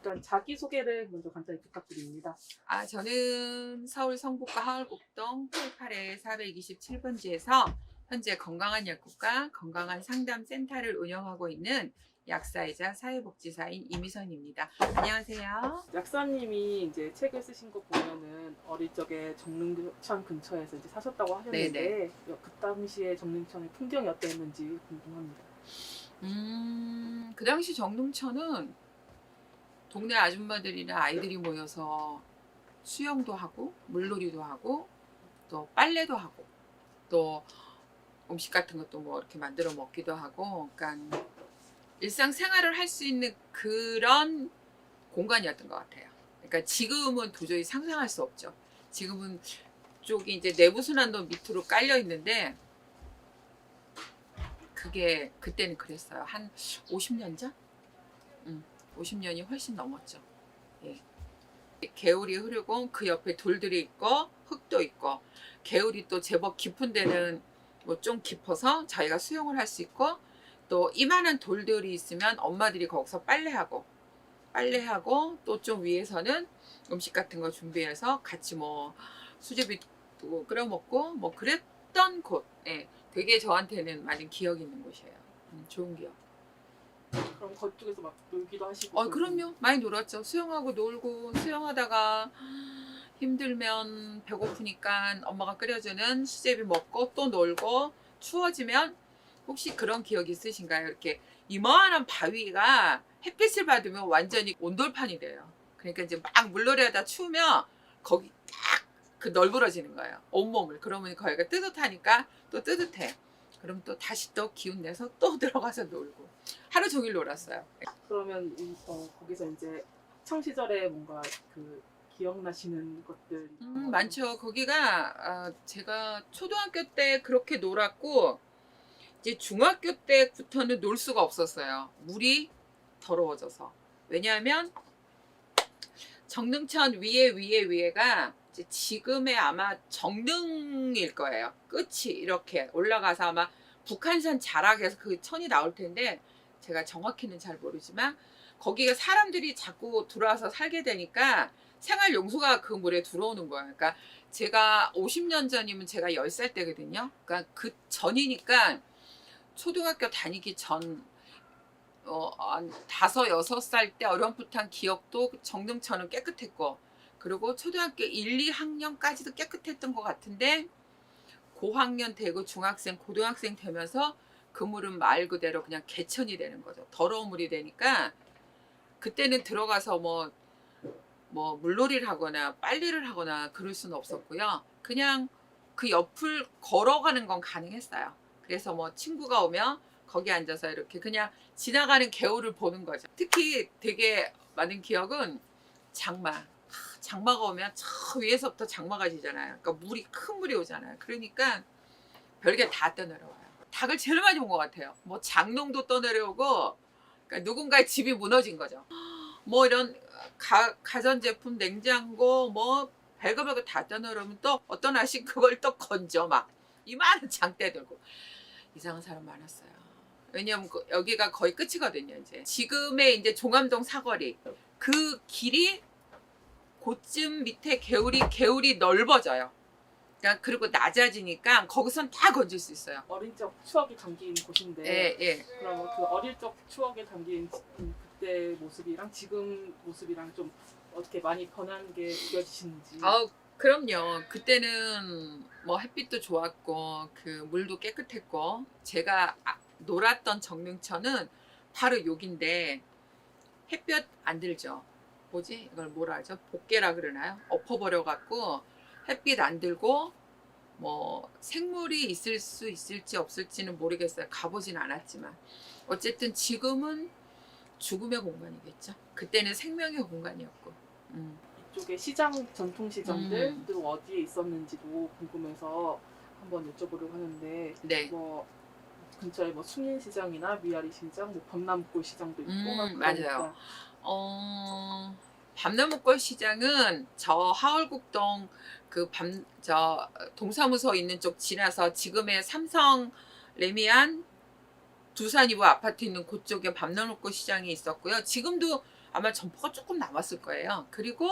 일단 자기 소개를 먼저 간단히 부탁드립니다. 아, 저는 서울 성북구 하월곡동 88의 427번지에서 현재 건강한 약국과 건강한 상담 센터를 운영하고 있는 약사이자 사회복지사인 이미선입니다. 안녕하세요. 약사님이 이제 책을 쓰신 거 보면은 어릴 적에 정릉천 근처에서 이제 사셨다고 하셨는데 네네. 그 당시에 정릉천의 풍경이 어땠는지 궁금합니다. 음, 그 당시 정릉천은 동네 아줌마들이나 아이들이 모여서 수영도 하고 물놀이도 하고 또 빨래도 하고 또 음식 같은 것도 뭐 이렇게 만들어 먹기도 하고 그러니까 일상생활을 할 수 있는 그런 공간이었던 것 같아요. 그러니까 지금은 도저히 상상할 수 없죠. 지금은 쪽이 이제 내부순환도 밑으로 깔려 있는데 그게 그때는 그랬어요. 한 50년 전? 음, 50년이 훨씬 넘었죠. 예. 개울이 흐르고 그 옆에 돌들이 있고 흙도 있고 개울이 또 제법 깊은 데는 뭐 좀 깊어서 자기가 수영을 할 수 있고 또 이만한 돌들이 있으면 엄마들이 거기서 빨래하고 빨래하고 또 좀 위에서는 음식 같은 거 준비해서 같이 뭐 수제비도 끓여 먹고 뭐 그랬던 곳. 예. 되게 저한테는 많은 기억이 있는 곳이에요. 음, 좋은 기억. 그럼 그쪽에서 막 놀기도 하시고. 어, 그럼요. 많이 놀았죠. 수영하고 놀고 수영하다가 힘들면 배고프니까 엄마가 끓여주는 수제비 먹고 또 놀고 추워지면 혹시 그런 기억 있으신가요? 이렇게 이만한 바위가 햇빛을 받으면 완전히 온돌판이 돼요. 그러니까 이제 막 물놀이하다 추우면 거기 딱 그 널브러지는 거예요. 온몸을. 그러면 거기가 뜨뜻하니까 또 뜨뜻해. 그럼 또 다시 또 기운 내서 또 들어가서 놀고 하루 종일 놀았어요. 그러면 이, 어, 거기서 이제 학창 시절에 뭔가 그 기억나시는 것들 음, 많죠. 거기가 아, 제가 초등학교 때 그렇게 놀았고 이제 중학교 때부터는 놀 수가 없었어요. 물이 더러워져서. 왜냐하면 정릉천 위에 위에 위에가 지금의 아마 정릉일 거예요. 끝이 이렇게 올라가서 아마 북한산 자락에서 그 천이 나올 텐데 제가 정확히는 잘 모르지만 거기가 사람들이 자꾸 들어와서 살게 되니까 생활 용수가 그 물에 들어오는 거예요. 그러니까 제가 50년 전이면 제가 10살 때거든요. 그러니까 그 전이니까 초등학교 다니기 전 어, 한 다섯 여섯 살 때 어렴풋한 기억도 정릉천은 깨끗했고 그리고 초등학교 1, 2학년까지도 깨끗했던 것 같은데 고학년 되고 중학생, 고등학생 되면서 그 물은 말 그대로 그냥 개천이 되는 거죠. 더러운 물이 되니까 그때는 들어가서 뭐, 뭐 물놀이를 하거나 빨래를 하거나 그럴 수는 없었고요. 그냥 그 옆을 걸어가는 건 가능했어요. 그래서 뭐 친구가 오면 거기 앉아서 이렇게 그냥 지나가는 개울을 보는 거죠. 특히 되게 많은 기억은 장마. 하, 장마가 오면 저 위에서부터 장마가 지잖아요. 그러니까 물이 큰 물이 오잖아요. 그러니까 별게 다 떠내려와요. 닭을 제일 많이 본 것 같아요. 뭐 장롱도 떠내려오고 그러니까 누군가의 집이 무너진 거죠. 뭐 이런 가, 가전제품 냉장고 뭐 별거별거 다 떠내려오면 또 어떤 아저씨 그걸 또 건져 막 이만한 장대 들고 이상한 사람 많았어요. 왜냐면 그- 여기가 거의 끝이거든요. 이제 지금의 이제 종암동 사거리 그 길이 고쯤 밑에 개울이 개울이 넓어져요. 그러니까 그리고 낮아지니까 거기선 다 건질 수 있어요. 어린 적 추억이 담긴 곳인데 예, 예. 그럼 그 어릴 적 추억에 담긴 음, 그때 모습이랑 지금 모습이랑 좀 어떻게 많이 변한 게 느껴지시는지 아우 그럼요. 그때는 뭐 햇빛도 좋았고 그 물도 깨끗했고 제가 아- 놀았던 정릉천은 바로 여긴데 햇볕 안 들죠. 뭐지? 이걸 뭐라 하죠? 복개라 그러나요? 엎어버려 갖고 햇빛 안 들고 뭐 생물이 있을 수 있을지 없을지는 모르겠어요. 가보진 않았지만 어쨌든 지금은 죽음의 공간이겠죠. 그때는 생명의 공간이었고. 음. 이쪽에 시장 전통 시장들 음. 또 어디에 있었는지도 궁금해서 한번 여쭤보려고 하는데 네. 뭐 근처에 뭐 수민시장이나 미아리 시장, 뭐 범람골 시장도 있고 음, 막 맞아요. 그러니까 어, 밤나무골 시장은 저 하월국동 그밤저 동사무소 있는 쪽 지나서 지금의 삼성 레미안 두산이브 아파트 있는 그쪽에 밤나무골 시장이 있었고요. 지금도 아마 점포가 조금 남았을 거예요. 그리고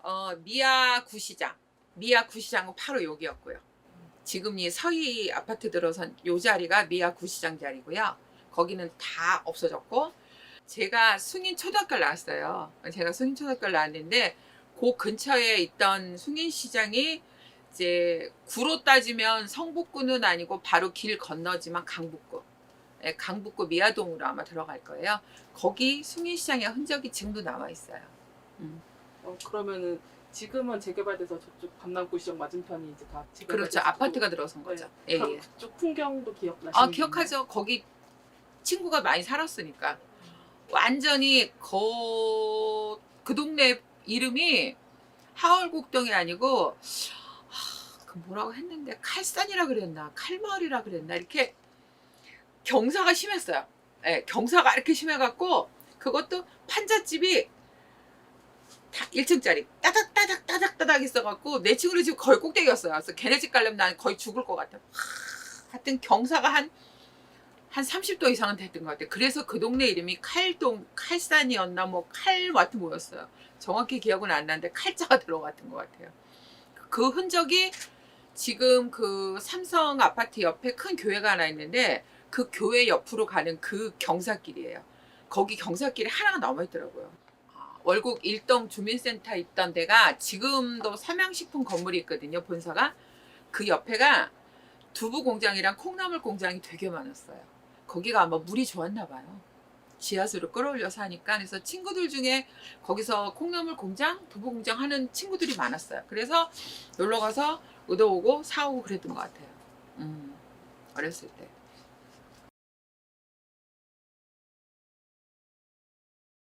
어, 미아 구시장, 미아 구시장은 바로 여기였고요. 지금 이 서희 아파트 들어선 요 자리가 미아 구시장 자리고요. 거기는 다 없어졌고 제가 승인 초등학교를 나왔어요. 제가 승인 초등학교를 나왔는데 그 근처에 있던 승인 시장이 이제 구로 따지면 성북구는 아니고 바로 길 건너지만 강북구. 예, 강북구 미아동으로 아마 들어갈 거예요. 거기 승인시장의 흔적이 지금도 남아 있어요. 어, 그러면은 지금은 재개발돼서 저쪽 밤남구시장 맞은편이 이제 다 재개발. 그렇죠. 아파트가 들어선 거죠. 예, 예. 그쪽 풍경도 기억나시나요? 아 기억하죠. 거기 친구가 많이 살았으니까 완전히 거... 그 동네 이름이 하월곡동이 아니고 하, 그 뭐라고 했는데 칼산이라 그랬나 칼마을이라 그랬나 이렇게 경사가 심했어요. 예, 경사가 이렇게 심해갖고 그것도 판잣집이 다 1층짜리 따닥 따닥 따닥 따닥 있어갖고 내 친구는 지금 거의 꼭대기였어요. 그래서 걔네 집 가려면 난 거의 죽을 것 같아. 하, 하여튼 경사가 한 한 30도 이상은 됐던 것 같아요. 그래서 그 동네 이름이 칼동, 칼산이었나 뭐 칼와트 뭐였어요. 정확히 기억은 안 나는데 칼자가 들어갔던 것 같아요. 그 흔적이 지금 그 삼성 아파트 옆에 큰 교회가 하나 있는데 그 교회 옆으로 가는 그 경사길이에요. 거기 경사길이 하나가 남아 있더라고요. 아, 월곡 일동 주민센터 있던 데가 지금도 삼양식품 건물이 있거든요. 본사가 그 옆에가 두부 공장이랑 콩나물 공장이 되게 많았어요. 거기가 아마 물이 좋았나 봐요. 지하수를 끌어올려서 하니까 그래서 친구들 중에 거기서 콩나물 공장, 두부 공장 하는 친구들이 많았어요. 그래서 놀러 가서 얻어오고 사오고 그랬던 것 같아요. 음, 어렸을 때.